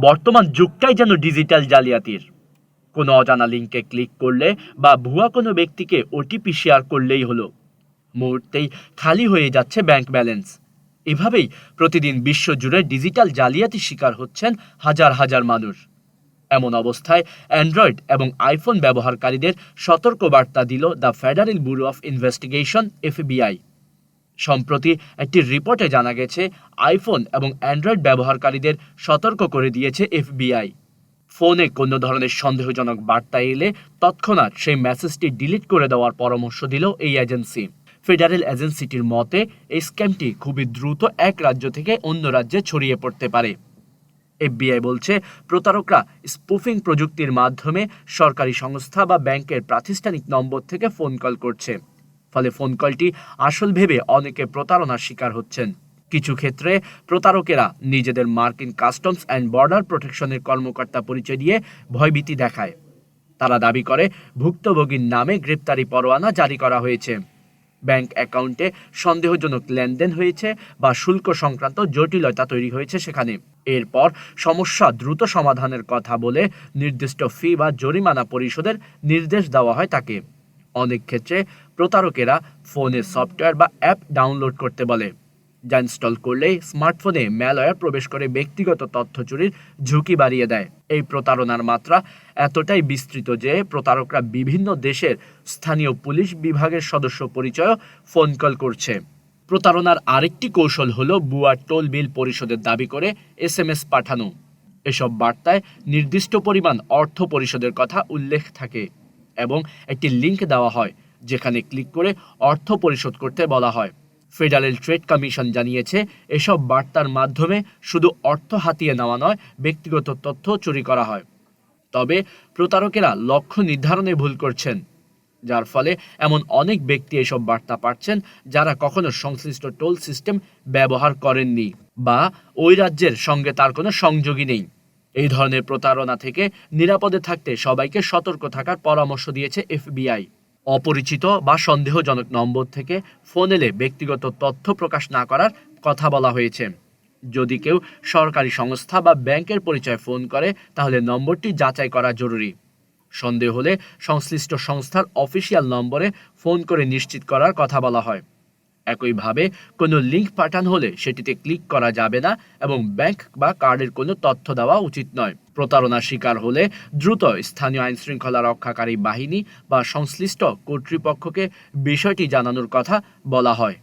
বর্তমান যুগটাই যেন ডিজিটাল জালিয়াতির। কোনো অজানা লিঙ্কে ক্লিক করলে বা ভুয়া কোনো ব্যক্তিকে ওটিপি শেয়ার করলেই হলো। মুহূর্তেই খালি হয়ে যাচ্ছে ব্যাংক ব্যালেন্স এভাবেই প্রতিদিন বিশ্বজুড়ে ডিজিটাল জালিয়াতির শিকার হচ্ছেন হাজার হাজার মানুষ। এমন অবস্থায় অ্যান্ড্রয়েড এবং আইফোন ব্যবহারকারীদের সতর্কবার্তা দিল the Federal Bureau of Investigation FBI সম্প্রতি একটি রিপোর্টে জানা গেছে, আইফোন এবং অ্যান্ড্রয়েড ব্যবহারকারীদের সতর্ক করে দিয়েছে এফবিআই। ফোনে কোনো ধরনের সন্দেহজনক বার্তা এলে তৎক্ষণাৎ সেই মেসেজটি ডিলিট করে দেওয়ার পরামর্শ দিল এই এজেন্সি। ফেডারেল এজেন্সিটির মতে, এই স্ক্যামটি খুবই দ্রুত এক রাজ্য থেকে অন্য রাজ্যে ছড়িয়ে পড়তে পারে। এফবিআই বলছে, প্রতারকরা স্পুফিং প্রযুক্তির মাধ্যমে সরকারি সংস্থা বা ব্যাংকের প্রাতিষ্ঠানিক নম্বর থেকে ফোন কল করছে। ফলে ফোন কলটি আসল ভেবে অনেকে প্রতারণার শিকার হচ্ছেন। কিছু ক্ষেত্রে প্রতারকেরা নিজেদের মার্কিন কাস্টমস অ্যান্ড বর্ডার প্রোটেকশনের কর্মকর্তা পরিচয় দিয়ে ভয়ভীতি দেখায়। তারা দাবি করে, ভুক্তভোগীর নামে গ্রেপ্তারি পরোয়ানা জারি করা হয়েছে। ব্যাংক অ্যাকাউন্টে সন্দেহজনক লেনদেন হয়েছে বা শুল্ক সংক্রান্ত জটিলতা তৈরি হয়েছে সেখানে। এরপর সমস্যা দ্রুত সমাধানের কথা বলে নির্দিষ্ট ফি বা জরিমানা পরিশোধের নির্দেশ দেওয়া হয় তাকে। অনেক ক্ষেত্রে প্রতারকেরা ফোনে সফটওয়্যার বা অ্যাপ ডাউনলোড করতে বলে, যা ইনস্টল করলেই স্মার্টফোনে ম্যালওয়্যার প্রবেশ করে ব্যক্তিগত তথ্য চুরির ঝুঁকি বাড়িয়ে দেয়। এই প্রতারণার মাত্রা এতটাই বিস্তৃত যে প্রতারকরা বিভিন্ন দেশের স্থানীয় পুলিশ বিভাগের সদস্য পরিচয় ফোন কল করছে। প্রতারণার আরেকটি কৌশল হলো বুয়া টোল বিল পরিশোধের দাবি করে এস এম এস পাঠানো। এসব বার্তায় নির্দিষ্ট পরিমাণ অর্থ পরিশোধের কথা উল্লেখ থাকে এবং একটি লিংক দেওয়া হয় যেখানে ক্লিক করে অর্থ পরিশোধ করতে বলা হয়। ফেডারেল ট্রেড কমিশন জানিয়েছে, এসব বার্তার মাধ্যমে শুধু অর্থ হাতিয়ে নেওয়া নয়, ব্যক্তিগত তথ্য চুরি করা হয়। তবে প্রতারকেরা লক্ষ্য নির্ধারণে ভুল করছেন, যার ফলে এমন অনেক ব্যক্তি এসব বার্তা পাচ্ছেন যারা কখনো সংশ্লিষ্ট টোল সিস্টেম ব্যবহার করেননি বা ওই রাজ্যের সঙ্গে তার কোনো সংযোগই নেই। এই ধরনের প্রতারণা থেকে নিরাপদে থাকতে সবাইকে সতর্ক থাকার পরামর্শ দিয়েছে এফবিআই। অপরিচিত বা সন্দেহজনক নম্বর থেকে ফোন এলে ব্যক্তিগত তথ্য প্রকাশ না করার কথা বলা হয়েছে। যদি কেউ সরকারি সংস্থা বা ব্যাংকের পরিচয় ফোন করে, তাহলে নম্বরটি যাচাই করা জরুরি। সন্দেহ হলে সংশ্লিষ্ট সংস্থার অফিসিয়াল নম্বরে ফোন করে নিশ্চিত করার কথা বলা হয়। একইভাবে কোনো লিঙ্ক পাঠান হলে সেটিতে ক্লিক করা যাবে না এবং ব্যাংক বা কার্ডের কোনো তথ্য দেওয়া উচিত নয়। প্রতারণার শিকার হলে দ্রুত স্থানীয় আইন শৃঙ্খলা রক্ষাকারী বাহিনী বা সংশ্লিষ্ট কর্তৃপক্ষকে বিষয়টি জানানোর কথা বলা হয়।